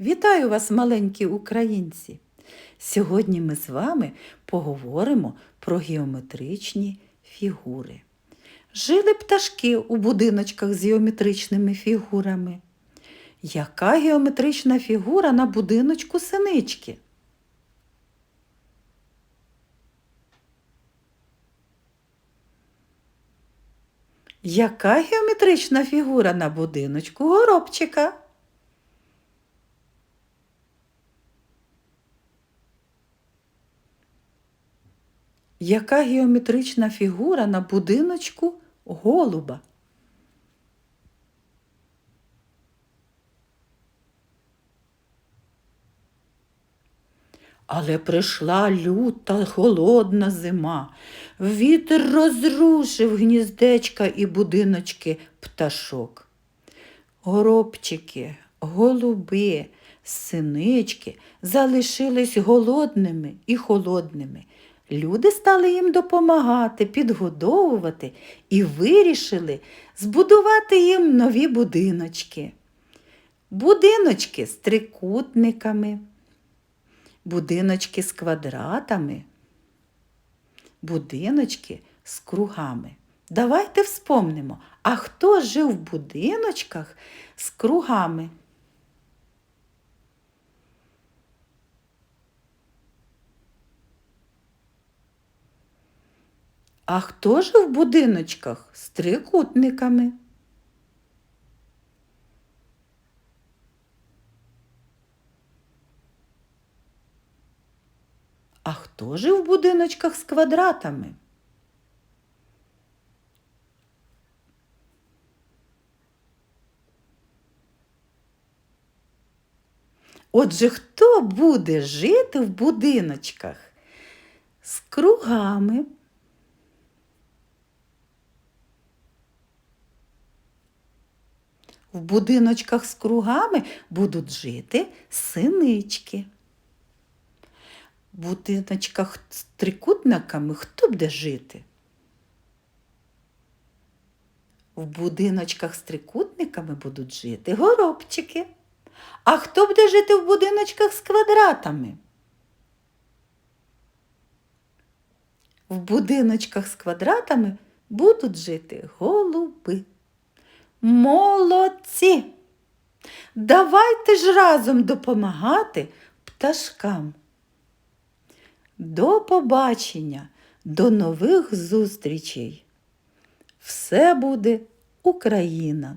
Вітаю вас, маленькі українці! Сьогодні ми з вами поговоримо про геометричні фігури. Жили пташки у будиночках з геометричними фігурами. Яка геометрична фігура на будиночку синички? Яка геометрична фігура на будиночку горобчика? Яка геометрична фігура на будиночку голуба? Але прийшла люта холодна зима. Вітер розрушив гніздечка і будиночки пташок. Горобчики, голуби, синички залишились голодними і холодними. Люди стали їм допомагати, підгодовувати і вирішили збудувати їм нові будиночки. Будиночки з трикутниками, будиночки з квадратами, будиночки з кругами. Давайте вспомнимо, а хто жив в будиночках з кругами? А хто жив в будиночках з трикутниками? А хто жив в будиночках з квадратами? Отже, хто буде жити в будиночках з кругами? В будиночках з кругами будуть жити синички. В будиночках з трикутниками хто буде жити? В будиночках з трикутниками будуть жити горобчики. А хто буде жити в будиночках з квадратами? В будиночках з квадратами будуть жити голуби. Молодці! Давайте ж разом допомагати пташкам. До побачення, до нових зустрічей. Все буде Україна!